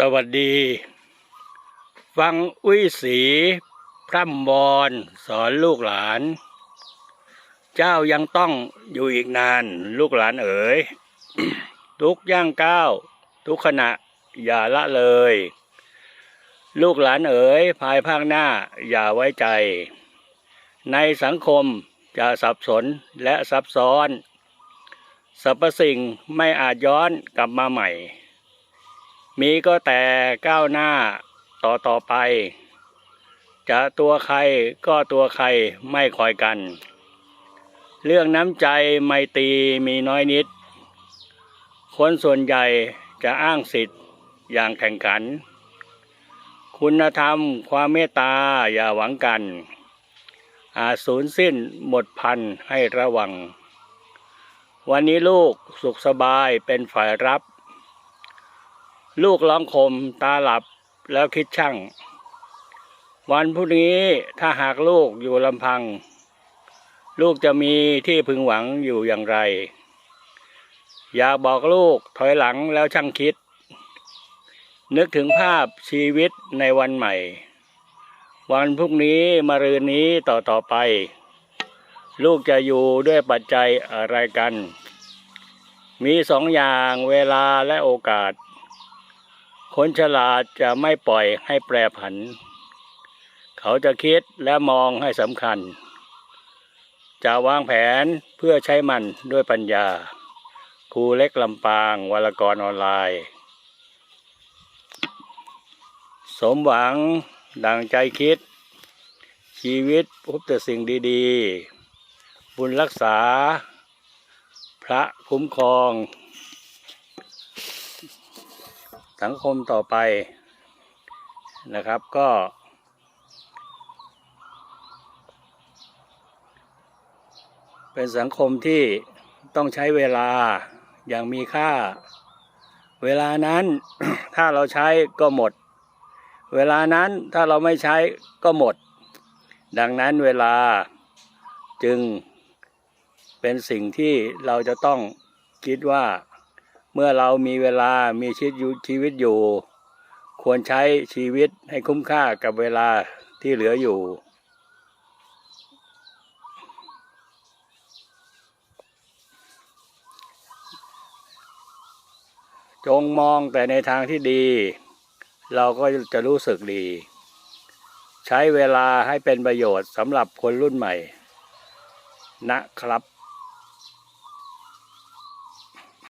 สวัสดี ฟังอุ้ยสีพร่ำบอนสอนลูกหลาน เจ้ายังต้องอยู่อีกนานลูกหลานเอ๋ย ทุกย่างก้าว ทุกขณะอย่าละเลย ลูกหลานเอ๋ย ภายภาคหน้าอย่าไว้ใจ ในสังคมจะสับสนและซับซ้อนสรรพสิ่งไม่อาจย้อนกลับมาใหม่ มีก็แต่ก้าวหน้าต่อต่อไป จะตัวใครก็ตัวใครไม่คอยกัน เรื่องน้ำใจไมตรีมีน้อยนิด คนส่วนใหญ่จะอ้างสิทธิ์อย่างแข่งขัน คุณธรรมความเมตตาอย่าหวังกัน อาจสูญสิ้นหมดพันให้ระวัง วันนี้ลูกสุขสบายเป็นฝ่ายรับ ลูกร้องคมตาหลับแล้วคิดช่าง วันพรุ่งนี้ถ้าหากลูกอยู่ลำพัง ลูกจะมีที่พึงหวังอยู่อย่างไร อยากบอกลูกถอยหลังแล้วช่างคิด นึกถึงภาพชีวิตในวันใหม่ วันพรุ่งนี้มารืนนี้ต่อต่อไป ลูกจะอยู่ด้วยปัจจัยอะไรกัน มีสองอย่างเวลาและโอกาส คนฉลาดจะไม่ปล่อยให้แปรผัน เขาจะคิดและมองให้สำคัญ จะวางแผนเพื่อใช้มันด้วยปัญญา ครูเล็กลำปางวารกรออนไลน์ สมหวังดังใจคิด ชีวิตพบแต่สิ่งดีๆ บุญรักษา พระคุ้มครอง สังคมต่อไปนะครับก็ เป็นสังคมที่ต้องใช้เวลาอย่างมีค่า เวลานั้นถ้าเราใช้ก็หมด เวลานั้นถ้าเราไม่ใช้ก็หมด ดังนั้นเวลาจึงเป็นสิ่งที่เราจะต้องคิดว่า เมื่อเรามีเวลามีชีวิตอยู่ชีวิตอยู่ ควรใช้ชีวิตให้คุ้มค่ากับเวลาที่เหลืออยู่ จงมองแต่ในทางที่ดี เราก็จะรู้สึกดี ใช้เวลาให้เป็นประโยชน์สำหรับคนรุ่นใหม่ นะครับ